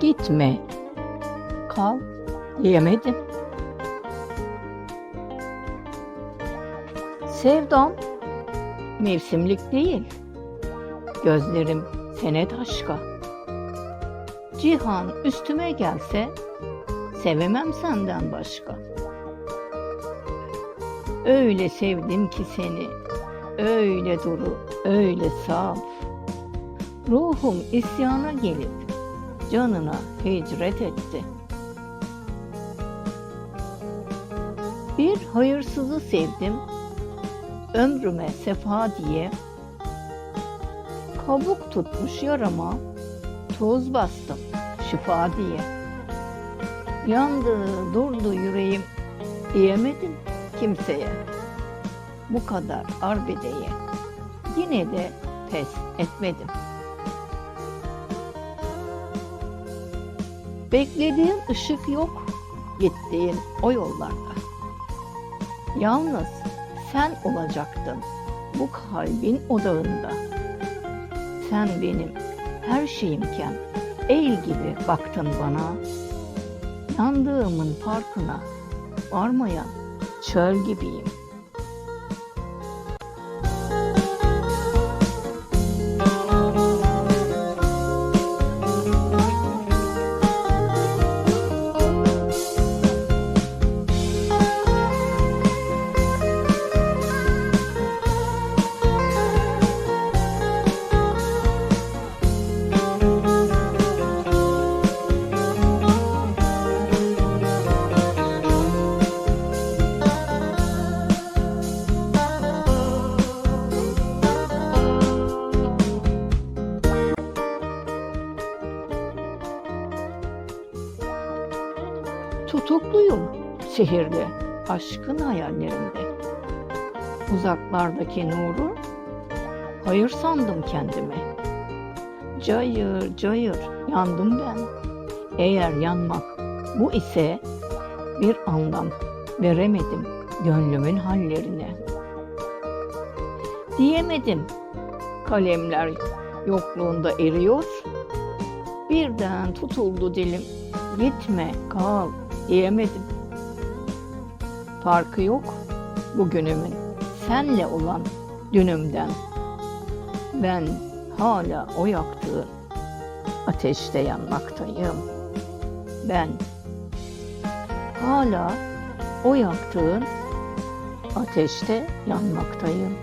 Gitme. Kal. Diyemedim. Sevdam mevsimlik değil. Gözlerim senet aşka. Cihan üstüme gelse sevemem senden başka. Öyle sevdim ki seni, öyle duru, öyle saf. Ruhum isyana gelip canına hicret etti. Bir hayırsızı sevdim, ömrüme sefa diye. Kabuk tutmuş yarama, toz bastım şifa diye. Yandı durdu yüreğim, diyemedim kimseye. Bu kadar arbedeye, yine de pes etmedim. Beklediğim ışık yok gittiğin o yollarda. Yalnız sen olacaktın bu kalbin odağında. Sen benim her şeyimken el gibi baktın bana. Yandığımın farkına varmayan çöl gibiyim. Tutukluyum sihirli aşkın hayallerinde. Uzaklardaki nuru hayır sandım kendime. Cayır cayır yandım ben. Eğer yanmak bu ise bir anlam veremedim gönlümün hallerine. Diyemedim kalemler yokluğunda eriyor. Birden tutuldu dilim gitme kal diyemedim. Farkı yok bugünümün senle olan dünümden. Ben hala o yaktığı ateşte yanmaktayım. Ben hala o yaktığın ateşte yanmaktayım.